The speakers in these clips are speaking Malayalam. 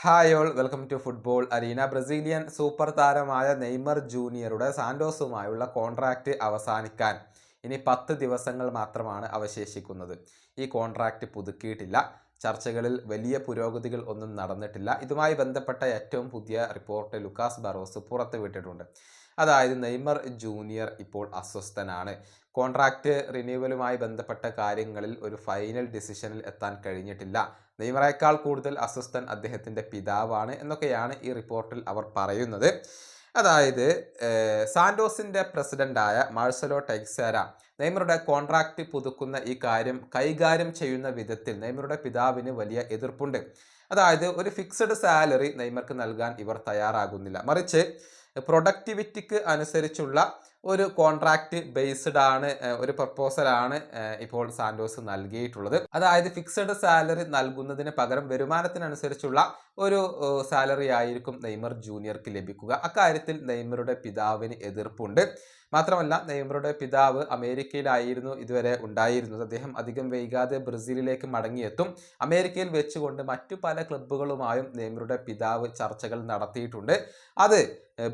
Hi all welcome to football. Arena Brazilian super താരമായ നെയ്മർ ജൂനിയറുടെ സാന്റോസുമായുള്ള കോൺട്രാക്റ്റ് അവസാനിക്കാൻ ഇനി പത്ത് ദിവസങ്ങൾ മാത്രമാണ് അവശേഷിക്കുന്നത്. ഈ കോൺട്രാക്റ്റ് പുതുക്കിയിട്ടില്ല. ചർച്ചകളിൽ വലിയ പുരോഗതികൾ ഒന്നും നടന്നിട്ടില്ല. ഇതുമായി ബന്ധപ്പെട്ട ഏറ്റവും പുതിയ റിപ്പോർട്ട് ലുക്കാസ് ബറോസ് പുറത്തുവിട്ടിട്ടുണ്ട്. അതായത് നെയ്മർ ജൂനിയർ ഇപ്പോൾ അസ്വസ്ഥനാണ്. കോൺട്രാക്റ്റ് റിന്യൂവലുമായി ബന്ധപ്പെട്ട കാര്യങ്ങളിൽ ഒരു ഫൈനൽ ഡിസിഷനിൽ എത്താൻ കഴിഞ്ഞിട്ടില്ല. നെയ്മറേക്കാൾ കൂടുതൽ അസ്വസ്ഥൻ അദ്ദേഹത്തിന്റെ പിതാവാണ് എന്നൊക്കെയാണ് ഈ റിപ്പോർട്ടിൽ അവർ പറയുന്നത്. അതായത് സാന്റോസിന്റെ പ്രസിഡന്റായ മാഴ്സലോ ടെക്സേര നെയ്മറുടെ കോൺട്രാക്റ്റ് പുതുക്കുന്ന ഈ കാര്യം കൈകാര്യം ചെയ്യുന്ന വിധത്തിൽ നെയ്മറുടെ പിതാവിന് വലിയ എതിർപ്പുണ്ട്. അതായത് ഒരു ഫിക്സഡ് സാലറി നെയ്മർക്ക് നൽകാൻ ഇവർ തയ്യാറാകുന്നില്ല. മറിച്ച് പ്രൊഡക്ടിവിറ്റിക്ക് അനുസരിച്ചുള്ള ഒരു കോൺട്രാക്റ്റ് ബേസ്ഡ് ആണ് ഒരു പ്രപ്പോസലാണ് ഇപ്പോൾ സാന്റോസ് നൽകിയിട്ടുള്ളത്. അതായത് ഫിക്സഡ് സാലറി നൽകുന്നതിന് പകരം വരുമാനത്തിനനുസരിച്ചുള്ള ഒരു സാലറി ആയിരിക്കും നെയ്മർ ജൂനിയർക്ക് ലഭിക്കുക. അക്കാര്യത്തിൽ നെയ്മറുടെ പിതാവിന് എതിർപ്പുണ്ട്. മാത്രമല്ല നെയ്മറുടെ പിതാവ് അമേരിക്കയിലായിരുന്നു ഇതുവരെ ഉണ്ടായിരുന്നത്. അദ്ദേഹം അധികം വൈകാതെ ബ്രസീലിലേക്ക് മടങ്ങിയെത്തും. അമേരിക്കയിൽ വെച്ചുകൊണ്ട് മറ്റു പല ക്ലബ്ബുകളുമായും നെയ്മറുടെ പിതാവ് ചർച്ചകൾ നടത്തിയിട്ടുണ്ട്. അത്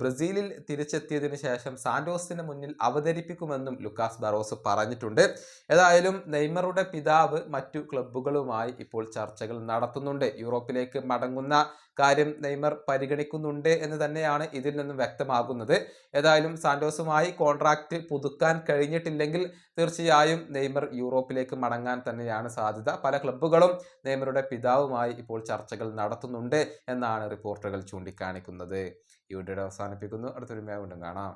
ബ്രസീലിൽ തിരിച്ചെത്തിയതിനു ശേഷം സാന്റോസിന് മുന്നിൽ അവതരിപ്പിക്കുമെന്നും ലുക്കാസ് ബറോസ് പറഞ്ഞിട്ടുണ്ട്. ഏതായാലും നെയ്മറുടെ പിതാവ് മറ്റു ക്ലബ്ബുകളുമായി ഇപ്പോൾ ചർച്ചകൾ നടത്തുന്നുണ്ട്. യൂറോപ്പിലേക്ക് മടങ്ങുന്ന കാര്യം നെയ്മർ പരിഗണിക്കുന്നുണ്ട് എന്ന് തന്നെയാണ് ഇതിൽ നിന്നും വ്യക്തമാകുന്നത്. ഏതായാലും സാന്റോസുമായി കോൺട്രാക്റ്റ് പുതുക്കാൻ കഴിഞ്ഞിട്ടില്ലെങ്കിൽ തീർച്ചയായും നെയ്മർ യൂറോപ്പിലേക്ക് മടങ്ങാൻ തന്നെയാണ് സാധ്യത. പല ക്ലബ്ബുകളും നെയ്മറുടെ പിതാവുമായി ഇപ്പോൾ ചർച്ചകൾ നടത്തുന്നുണ്ട് എന്നാണ് റിപ്പോർട്ടുകൾ ചൂണ്ടിക്കാണിക്കുന്നത്. ഈ വീഡിയോ അവസാനിപ്പിക്കുന്നു. അടുത്തൊരു വീണ്ടും കാണാം.